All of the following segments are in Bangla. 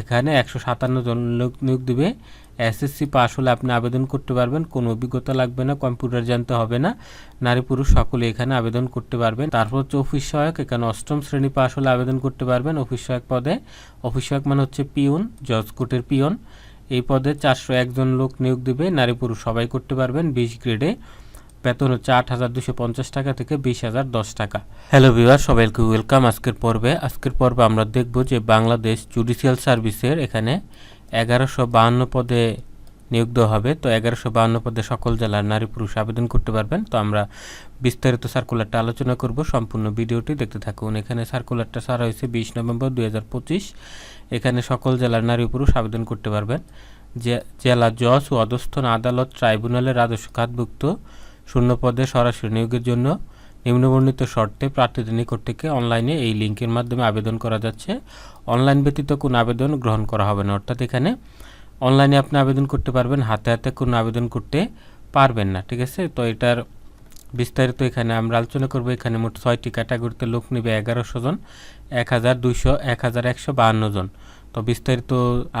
এখানে একশো সাতান্ন জন লোক নিয়োগ দিবে। এসএসসি পাস হলে আপনি আবেদন করতে পারবেন। কোনো অভিজ্ঞতা লাগবে না, কম্পিউটার জানতে হবে না। নারী পুরুষ সকলে এখানে আবেদন করতে পারবেন। তারপর হচ্ছে অফিস সহায়ক, এখানে অষ্টম শ্রেণি পাস হলে আবেদন করতে পারবেন অফিস সহায়ক পদে। অফিস সহায়ক মানে হচ্ছে পিয়ন, জজ কোর্টের পিয়ন। এই পদে চারশো একজন লোক নিয়োগ দেবে। নারী পুরুষ সবাই করতে পারবেন বিশ গ্রেডে বেতন হচ্ছে আট হাজার দুশো পঞ্চাশ টাকা থেকে বিশ হাজার দশ টাকা। হ্যালো ভিউয়ার সবাইকে ওয়েলকাম আজকের পর্বে। আজকের পর্বে আমরা দেখব যে বাংলাদেশ জুডিশিয়াল সার্ভিসের এখানে এগারোশো বাহান্ন পদে নিয়োগ দেওয়া হবে। তো এগারোশো বাহান্ন পদে সকল জেলার নারী পুরুষ আবেদন করতে পারবেন। তো আমরা বিস্তারিত সার্কুলারটা আলোচনা করব। সম্পূর্ণ ভিডিওটি দেখতে থাকুন। এখানে সার্কুলারটা সারা হয়েছে বিশ নভেম্বর দুই হাজার পঁচিশ। এখানে সকল জেলার নারী পুরুষ আবেদন করতে পারবেন। জেলা জজ ও অধস্থন আদালত ট্রাইব্যুনালের রাজস্ব খাতভুক্ত। শূন্য পদে সরাসরি নিয়োগের জন্য নিম্নবর্ণিত শর্তে প্রার্থীদের নিকট থেকে অনলাইনে এই লিঙ্কের মাধ্যমে আবেদন করা যাচ্ছে। অনলাইন ব্যতীত কোনো আবেদন গ্রহণ করা হবে না। অর্থাৎ এখানে অনলাইনে আপনি আবেদন করতে পারবেন, হাতে হাতে কোনো আবেদন করতে পারবেন না। ঠিক আছে? তো এটার বিস্তারিত এখানে আমরা আলোচনা করব। এখানে মোট ছয়টি ক্যাটাগরিতে লোক নেবে এগারোশো জন, এক হাজার দুইশো, এক হাজার একশো বাহান্ন জন। তো বিস্তারিত,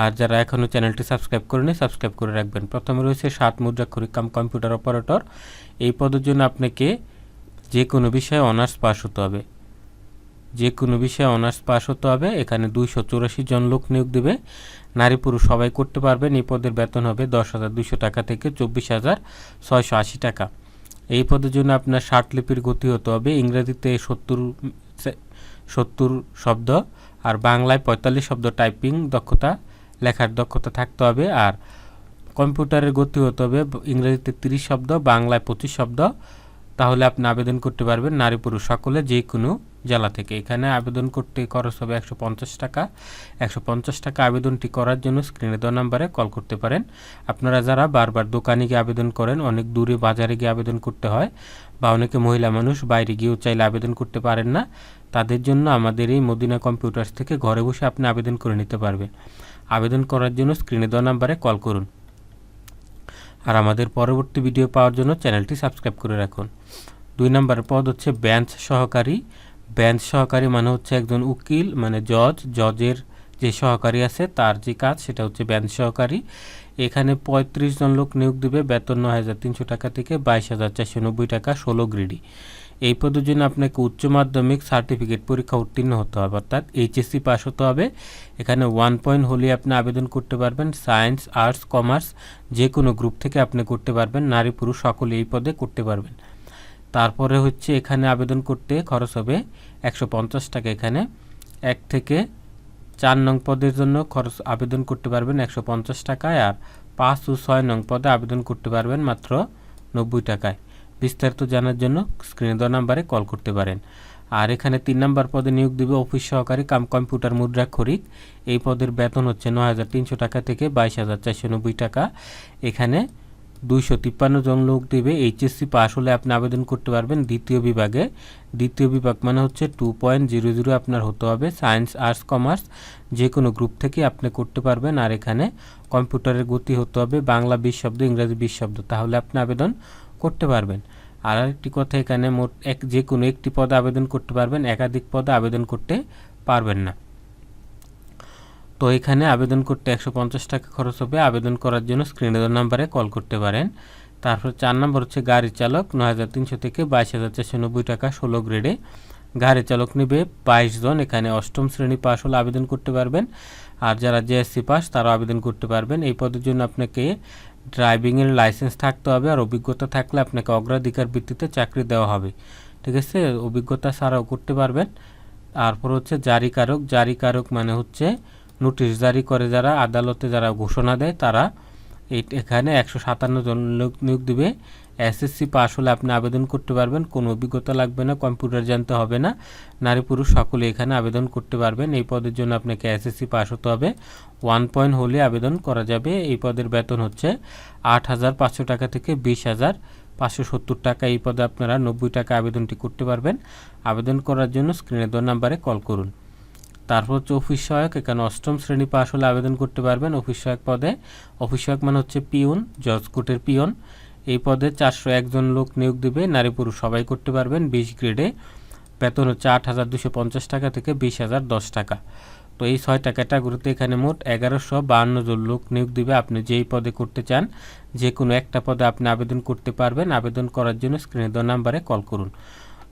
আর যারা এখনও চ্যানেলটি সাবস্ক্রাইব করেনি, সাবস্ক্রাইব করে রাখবেন। প্রথমে রয়েছে সাত মুদ্রাক্ষরিক কাম কম্পিউটার অপারেটর। এই পদের জন্য আপনাকে যে কোনো বিষয়ে অনার্স পাস হতে হবে। যে কোনো বিষয়ে অনার্স পাস হতে হবে, এখানে দুইশো চৌরাশি জন লোক নিয়োগ দেবে। নারী পুরুষ সবাই করতে পারবেন, এই পদের বেতন হবে দশ হাজার দুশো টাকা থেকে চব্বিশ হাজার ছয়শো আশি টাকা। এই পদের জন্য আপনার ষাট লিপির গতি হতে হবে, ইংরেজিতে সত্তর সত্তর শব্দ। আর বাংলায় পঁয়তাল্লিশ শব্দ টাইপিং দক্ষতা, লেখার দক্ষতা থাকতে হবে আর কম্পিউটারের গতি হতে হবে ইংরেজিতে তিরিশ শব্দ, বাংলায় পঁচিশ শব্দ। তাহলে আপনি আবেদন করতে পারবেন নারী পুরুষ সকলে যে কোনো জেলা থেকে। এখানে আবেদন করতে খরচ হবে একশো পঞ্চাশ টাকা। একশো পঞ্চাশ টাকা আবেদনটি করার জন্য স্ক্রিনে দেওয়া নাম্বারে কল করতে পারেন। আপনারা যারা বারবার দোকানে গিয়ে আবেদন করেন, অনেক দূরে বাজারে গিয়ে আবেদন করতে হয় বা অনেকে মহিলা মানুষ বাইরে গিয়েও চাইলে আবেদন করতে পারেন না, তাদের জন্য আমাদের এই মদিনা কম্পিউটার্স থেকে ঘরে বসে আপনি আবেদন করে নিতে পারবেন। আবেদন করার জন্য স্ক্রিনে দেওয়া নাম্বারে কল করুন। আর আমাদের পরবর্তী ভিডিও পাওয়ার জন্য চ্যানেলটি সাবস্ক্রাইব করে রাখুন। দুই নম্বর পদ হচ্ছে ব্যাঞ্চ সহকারী। বেঞ্চ সহকারী মানে হচ্ছে একজন উকিল মানে জজ। জজের যে সহকারী আছে, তার যে কাজ, সেটা হচ্ছে বেঞ্চ সহকারী। এখানে পঁয়ত্রিশ জন লোক নিয়োগ দেবে, বেতন নয় হাজার তিনশো টাকা থেকে বাইশ হাজার চারশো নব্বই টাকা, ষোলো গ্রেডি এই পদের জন্য আপনাকে উচ্চ মাধ্যমিক সার্টিফিকেট পরীক্ষা উত্তীর্ণ হতে হবে, অর্থাৎ এইচএসসি পাস হতে হবে। এখানে ওয়ান পয়েন্ট হলে আপনি আবেদন করতে পারবেন, সায়েন্স, আর্টস, কমার্স যে কোনো গ্রুপ থেকে আপনি করতে পারবেন, নারী, পুরুষ, সকলে এই পদে করতে পারবেন। তারপরে হচ্ছে এখানে আবেদন করতে খরচ হবে একশো পঞ্চাশ টাকা এখানে। এক থেকে চার নং পদের জন্য খরচ আবেদন করতে পারবেন একশো পঞ্চাশ টাকায় আর পাঁচ ও ছয় নং পদে আবেদন করতে পারবেন মাত্র নব্বই টাকায়। বিস্তারিত জানার জন্য স্ক্রিনে দেওয়া নাম্বারে কল করতে পারেন। আর এখানে তিন নম্বর পদে নিয়োগ দেবে অফিস সহকারী কাম কম্পিউটার মুদ্রাক্ষরিক এই পদের বেতন হচ্ছে নয় হাজার তিনশো টাকা থেকে বাইশ হাজার চারশো নব্বই টাকা। এখানে দুইশো তিপ্পান্ন জন লোক দেবে এইচএসসি পাস হলে আপনি আবেদন করতে পারবেন দ্বিতীয় বিভাগে। দ্বিতীয় বিভাগ মানে হচ্ছে টু পয়েন্ট জিরো জিরো আপনার হতে হবে, সায়েন্স, আর্টস, কমার্স, যে কোনো গ্রুপ থেকে আপনি করতে পারবেন। আর এখানে কম্পিউটারের গতি হতে হবে, বাংলা বিশ শব্দ, ইংরাজি বিশ শব্দ, তাহলে আপনি আবেদন করতে পারবেন। আর আরেকটি কথা এখানে মোট এক, যে কোনো একটি পদে আবেদন করতে পারবেন, একাধিক পদে আবেদন করতে পারবেন না। তো এখানে আবেদন করতে একশো পঞ্চাশ টাকা খরচ হবে। আবেদন করার জন্য স্ক্রিনে নাম্বারে কল করতে পারেন। তারপর চার নম্বর হচ্ছে গাড়ি চালক, নয় হাজার তিনশো থেকে বাইশ হাজার চারশো নব্বই টাকা ষোলো গ্রেডে গাড়ি চালক নেবে বাইশ জন, এখানে অষ্টম শ্রেণি পাশ হলে আবেদন করতে পারবেন। আর যারা জেএসসি পাস তারাও আবেদন করতে পারবেন। এই পদের জন্য আপনাকে ড্রাইভিংয়ের লাইসেন্স থাকতে হবে। আর অভিজ্ঞতা থাকলে আপনাকে অগ্রাধিকার ভিত্তিতে চাকরি দেওয়া হবে। ঠিক আছে? অভিজ্ঞতা ছাড়াও করতে পারবেন। তারপর হচ্ছে জারিকারক। জারিকারক মানে হচ্ছে নোটিশ জারি করে যারা, আদালতে যারা ঘোষণা দেয়, তারা এখানে একশো সাতান্ন জন লোক নিয়োগ দেবে। এসএসসি পাস হলে আপনি আবেদন করতে পারবেন, কোনো অভিজ্ঞতা লাগবে না, কম্পিউটার জানতে হবে না, নারী পুরুষ সকলে এখানে আবেদন করতে পারবেন, এই পদের জন্য আপনাকে এসএসসি পাস হতে হবে। ওয়ান পয়েন্ট হলে আবেদন করা যাবে, এই পদের বেতন হচ্ছে আট হাজার পাঁচশো টাকা থেকে বিশ হাজার পাঁচশো সত্তর টাকা, এই পদে আপনারা নব্বই টাকা আবেদনটি করতে পারবেন। আবেদন করার জন্য স্ক্রিনে দেওয়া নাম্বারে কল করুন। তারপর হচ্ছে অফিস সহায়ক, এখানে অষ্টম শ্রেণি পাশ হলে আবেদন করতে পারবেন অফিস সহায়ক পদে। অফিস সহায়ক মানে হচ্ছে পিয়ন জজ কোর্টের পিয়ন এই পদে চারশো একজন লোক নিয়োগ দেবে, নারী পুরুষ সবাই করতে পারবেন বিশ গ্রেডে। বেতন হচ্ছে আট হাজার দুশো পঞ্চাশ টাকা থেকে বিশ হাজার দশ টাকা। তো এই ছয়টা ক্যাটাগরিতে এখানে মোট এগারোশো বাহান্ন জন লোক নিয়োগ দিবে। আপনি যেই পদে করতে চান, যে কোনো একটা পদে আপনি আবেদন করতে পারবেন। আবেদন করার জন্য স্ক্রিনে দেওয়া নাম্বারে কল করুন।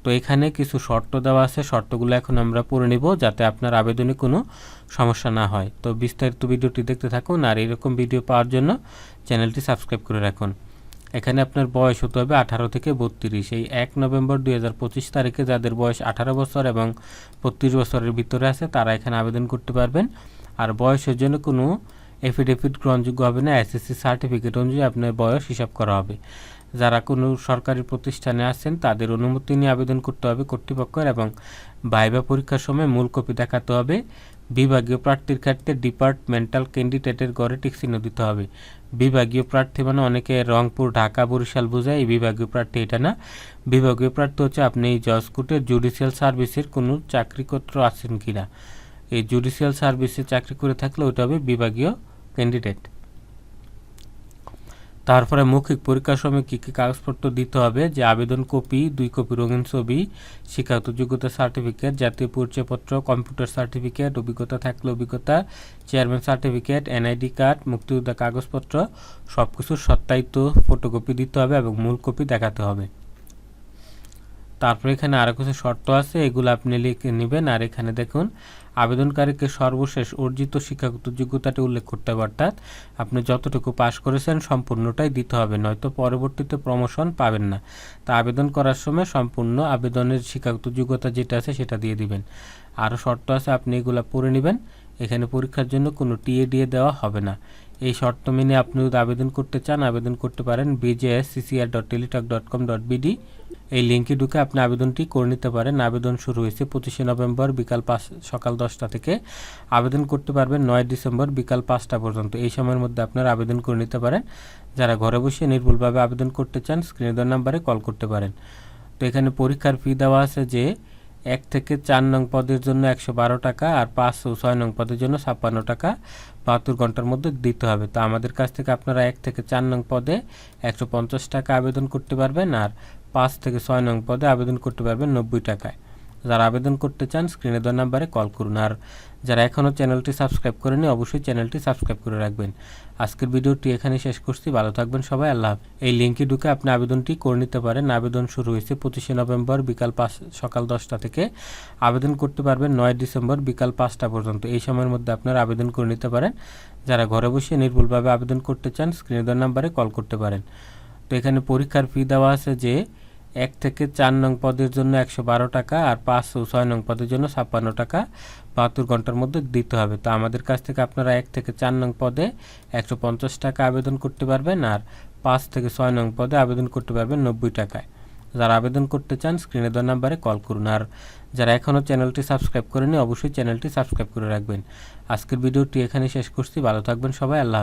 তো এখানে কিছু শর্ত দেওয়া আছে। শর্তগুলো এখন আমরা পড়ে নিব যাতে আপনার আবেদনে কোনো সমস্যা না হয়। তো বিস্তারিত ভিডিওটি দেখতে থাকুন আর এরকম ভিডিও পাওয়ার জন্য চ্যানেলটি সাবস্ক্রাইব করে রাখুন। এখানে আপনার বয়স হতে হবে আঠারো থেকে বত্রিশ। এই এক নভেম্বর দুই হাজার পঁচিশ তারিখে যাদের বয়স আঠারো বছর এবং বত্রিশ বছরের ভিতরে আছে, তারা এখানে আবেদন করতে পারবেন। আর বয়সের জন্য কোনো এফিডেভিট গ্রহণযোগ্য হবে না। এসএসসি সার্টিফিকেট অনুযায়ী আপনার বয়স হিসাব করা হবে। যারা কোনো সরকারি প্রতিষ্ঠানে আছেন, তাদের অনুমতি নিয়ে আবেদন করতে হবে কর্তৃপক্ষের এবং ভাইবা পরীক্ষার সময় মূল কপি দেখাতে হবে। বিভাগীয় প্রার্থীর ক্ষেত্রে ডিপার্টমেন্টাল ক্যান্ডিডেটের গড়ে টিক চিহ্ন দিতে হবে। বিভাগীয় প্রার্থী মানে অনেকে রংপুর, ঢাকা, বরিশাল বোঝায়, এই বিভাগীয় প্রার্থী এটা না। বিভাগীয় প্রার্থী হচ্ছে আপনি এই জজ কোর্টের জুডিশিয়াল সার্ভিসের কোনো চাকরিপত্র আছেন কিনা। এই জুডিশিয়াল সার্ভিসে চাকরি করে থাকলে ওটা হবে বিভাগীয় ক্যান্ডিডেট। তারপরে মৌখিক পরীক্ষার সময় কী কী কাগজপত্র দিতে হবে, যে আবেদন কপি, দুই কপি রঙিন ছবি, শিক্ষাগত যোগ্যতা সার্টিফিকেট, জাতীয় পরিচয়পত্র, কম্পিউটার সার্টিফিকেট, অভিজ্ঞতা থাকলে অভিজ্ঞতা, চেয়ারম্যান সার্টিফিকেট, এনআইডি কার্ড, মুক্তিযোদ্ধা কাগজপত্র সব কিছুর সত্যায়িত ফটোকপি দিতে হবে এবং মূল কপি দেখাতে হবে। তারপরে এখানে আরও কিছু শর্ত আছে, এগুলো আপনি লিখে নেবেন। আর এখানে দেখুন, আবেদনকারীকে সর্বশেষ অর্জিত শিক্ষাগত যোগ্যতাটি উল্লেখ করতে হবে, অর্থাৎ আপনি যতটুকু পাশ করেছেন সম্পূর্ণটাই দিতে হবে, নয়তো পরবর্তীতে প্রমোশন পাবেন না। তা আবেদন করার সময় সম্পূর্ণ আবেদনের শিক্ষাগত যোগ্যতা যেটা আছে সেটা দিয়ে দিবেন। আরও শর্ত আছে, আপনি এগুলো পড়ে নেবেন। এখানে পরীক্ষার জন্য কোনো টিএ দিয়ে দেওয়া হবে না। এই শর্ত মেনে আপনি যদি আবেদন করতে চান, আবেদন করতে পারেন BJS CCR dot Teletalk dot com dot BD এই লিঙ্কে ঢুকে আপনি আবেদনটি করে নিতে পারেন। আবেদন শুরু হয়েছে পঁচিশে নভেম্বর বিকাল পাঁচ, সকাল দশটা থেকে। আবেদন করতে পারবেন নয় ডিসেম্বর বিকাল পাঁচটা পর্যন্ত। এই সময়ের মধ্যে আপনারা আবেদন করে নিতে পারেন। যারা ঘরে বসে নির্ভুলভাবে আবেদন করতে চান, স্ক্রিনে দেওয়ার নাম্বারে কল করতে পারেন। তো এখানে পরীক্ষার ফি দেওয়া আছে যে এক থেকে চার নং পদের জন্য একশো বারো টাকা আর পাঁচ ও ছয় নং পদের জন্য ছাপ্পান্ন টাকা বাহাত্তর ঘণ্টার মধ্যে দিতে হবে। তো আমাদের কাছ থেকে আপনারা এক থেকে চার নং পদে একশো পঞ্চাশ টাকা আবেদন করতে পারবেন আর পাঁচ থেকে ছয় নং পদে আবেদন করতে পারবেন নব্বই টাকায়। যারা আবেদন করতে চান স্ক্রিনে দেওয়া নাম্বারে কল করুন। আর যারা এখনও চ্যানেলটি সাবস্ক্রাইব করেনি অবশ্যই চ্যানেলটি সাবস্ক্রাইব করে রাখবেন। আজকের ভিডিওটি এখানে শেষ করছি। ভালো থাকবেন সবাই। আল্লাহ এই লিঙ্কে ঢুকে আপনি আবেদনটি করে নিতে পারেন। আবেদন শুরু হয়েছে পঁচিশে নভেম্বর বিকাল পাঁচ, সকাল দশটা থেকে। আবেদন করতে পারবেন নয় ডিসেম্বর বিকাল পাঁচটা পর্যন্ত। এই সময়ের মধ্যে আপনারা আবেদন করে নিতে পারেন। যারা ঘরে বসে নির্ভুলভাবে আবেদন করতে চান স্ক্রিনে দেওয়ার নাম্বারে কল করতে পারেন। তো এখানে পরীক্ষার ফি দেওয়া আছে যে এক থেকে চার নং পদের জন্য একশো বারো টাকা আর পাঁচ ও ছয় নং পদের জন্য ছাপ্পান্ন টাকা বাহাত্তর ঘণ্টার মধ্যে দিতে হবে। তো আমাদের কাছ থেকে আপনারা এক থেকে চার নং পদে একশো পঞ্চাশ টাকা আবেদন করতে পারবেন আর পাঁচ থেকে ছয় নং পদে আবেদন করতে পারবেন নব্বই টাকায়। যারা আবেদন করতে চান, স্ক্রিনে দেওয়া নাম্বারে কল করুন আর যারা এখনও চ্যানেলটি সাবস্ক্রাইব করেনি অবশ্যই চ্যানেলটি সাবস্ক্রাইব করে রাখবেন। আজকের ভিডিওটি এখানে শেষ করছি। ভালো থাকবেন সবাই। আল্লাহ